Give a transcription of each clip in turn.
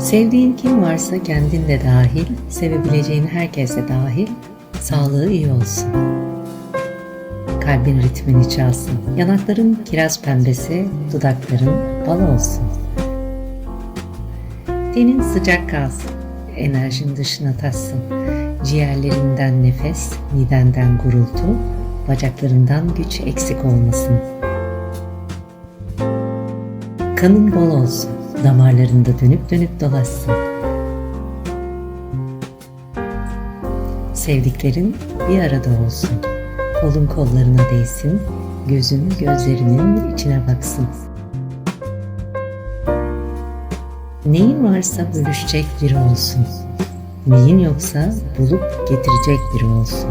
Sevdiğin kim varsa kendin de dahil, sevebileceğin herkes de dahil, sağlığı iyi olsun. Kalbin ritmini çalsın. Yanakların kiraz pembesi, dudakların bal olsun. Tenin sıcak kalsın, enerjin dışına taşsın. Ciğerlerinden nefes, midenden gurultu, bacaklarından güç eksik olmasın. Kanın bol olsun, damarlarında dönüp dönüp dolaşsın. Sevdiklerin bir arada olsun. Kolun kollarına değsin, gözün gözlerinin içine baksın. Neyin varsa bölüşecek biri olsun. Neyin yoksa bulup getirecek biri olsun.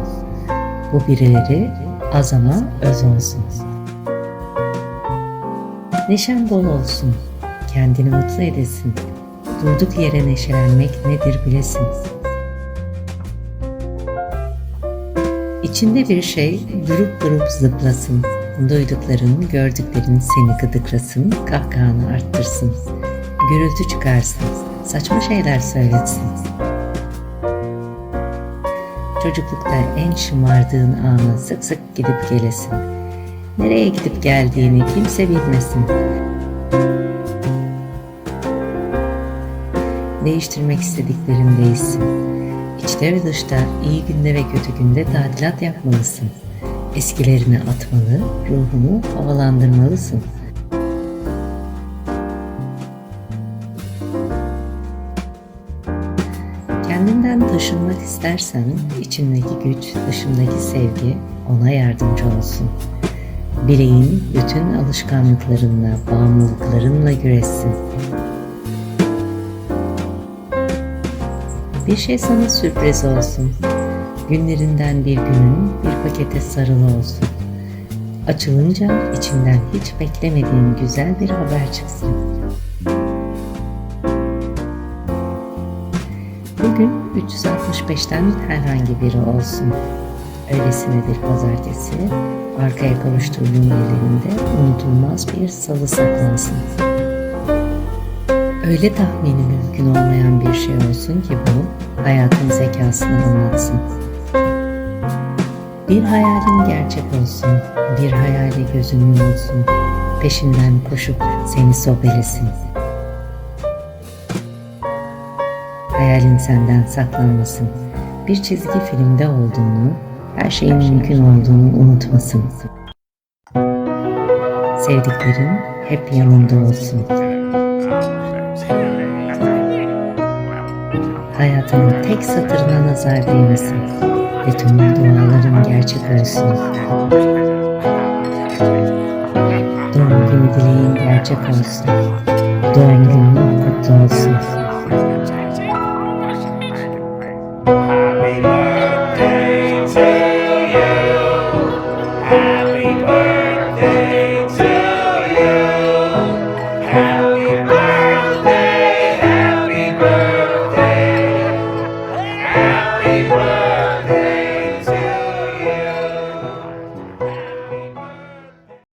Bu birileri az ama öz olsun. Neşen bol olsun. Kendini mutlu edesin. Durduk yere neşelenmek nedir bilesin. İçinde bir şey durup durup zıplasın. Duydukların, gördüklerin seni gıdıklasın, kahkahanı arttırsın. Gürültü çıkarsın, saçma şeyler söyletsin. Çocuklukta en şımardığın anı sık sık gidip gelesin. Nereye gidip geldiğini kimse bilmesin. Değiştirmek istediklerin değilsin. İçte ve dışta, iyi günde ve kötü günde tadilat yapmalısın. Eskilerini atmalı, ruhunu havalandırmalısın. Kendinden taşınmak istersen içindeki güç, dışındaki sevgi ona yardımcı olsun. Bireyin bütün alışkanlıklarınla, bağımlılıklarınla güreşsin. Bir şey sana sürpriz olsun. Günlerinden bir günün bir pakete sarılı olsun. Açılınca içinden hiç beklemediğin güzel bir haber çıksın. Bugün 365'ten herhangi biri olsun. Öylesine bir pazartesi, arkaya kavuşturduğun yerlerinde unutulmaz bir salı saklansın. Öyle tahmini mümkün olmayan bir şey olsun ki bu, hayatın zekasını anlatsın. Bir hayalin gerçek olsun, bir hayali gözün yumulsun, peşinden koşup seni sobelesin. Hayalin senden saklanmasın. Bir çizgi filmde olduğunu, her şeyin mümkün olduğunu unutmasın. Sevdiklerin hep yanında olsun. Hayatının tek satırına nazar değmesin. Ve tüm duaların gerçek olsun. Doğum günü dileğin gerçek olsun. Doğum günün kutlu olsun. we pray.